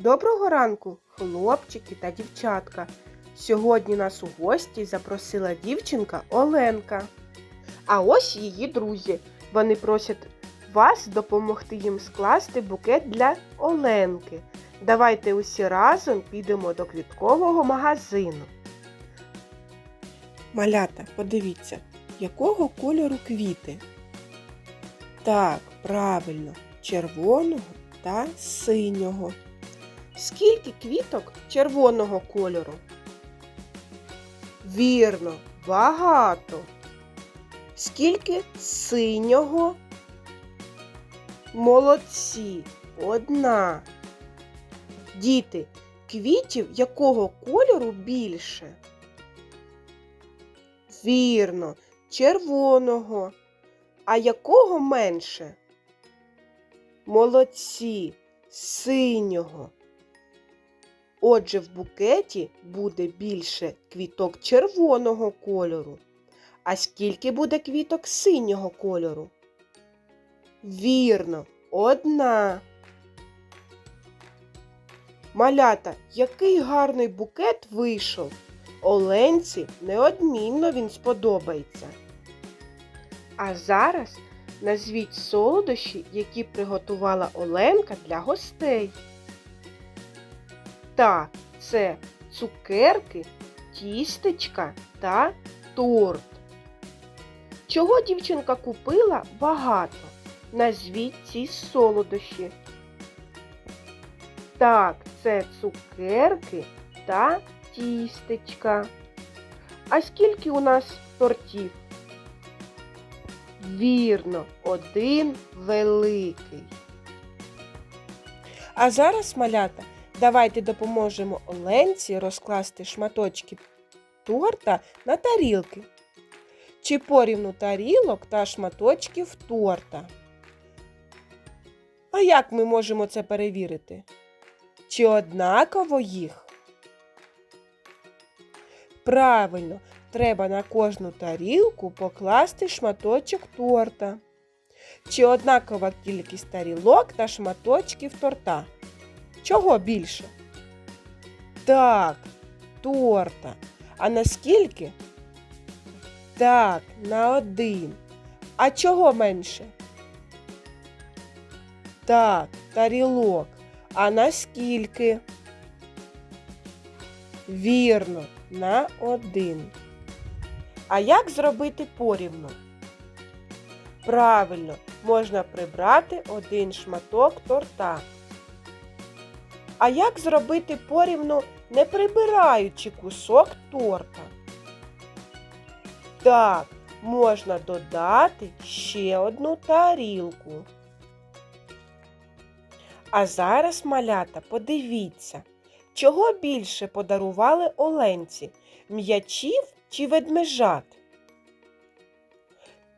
Доброго ранку, хлопчики та дівчатка. Сьогодні нас у гості запросила дівчинка Оленка. А ось її друзі. Вони просять вас допомогти їм скласти букет для Оленки. Давайте усі разом підемо до квіткового магазину. Малята, подивіться, якого кольору квіти? Так, правильно, червоного та синього. Скільки квіток червоного кольору? Вірно, багато. Скільки синього? Молодці, одна. Діти, квітів якого кольору більше? Вірно, червоного. А якого менше? Молодці, синього. Отже, в букеті буде більше квіток червоного кольору. А скільки буде квіток синього кольору? Вірно, одна. Малята, який гарний букет вийшов. Оленці неодмінно він сподобається. А зараз назвіть солодощі, які приготувала Оленка для гостей. Так, це цукерки, тістечка та торт. Чого дівчинка купила багато? Назвіть ці солодощі. Так, це цукерки та тістечка. А скільки у нас тортів? Вірно, один великий. А зараз, малята, давайте допоможемо Оленці розкласти шматочки торта на тарілки. Чи порівну тарілок та шматочків торта. А як ми можемо це перевірити? Чи однаково їх? Правильно, треба на кожну тарілку покласти шматочок торта. Чи однакова кількість тарілок та шматочків торта? Чого більше? Так, торта. А наскільки? Так, на один. А чого менше? Так, тарілок. А наскільки? Вірно, на один. А як зробити порівну? Правильно, можна прибрати один шматок торта. А як зробити порівну, не прибираючи кусок торта? Так, можна додати ще одну тарілку. А зараз, малята, подивіться, чого більше подарували Оленці м'ячів чи ведмежат?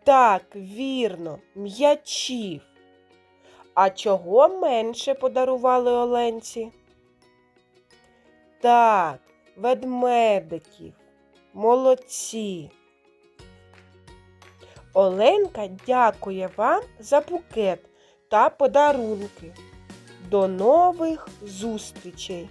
Так, вірно, м'ячів. А чого менше подарували Оленці? Так, ведмедиків. Молодці. Оленка дякує вам за букет та подарунки. До нових зустрічей!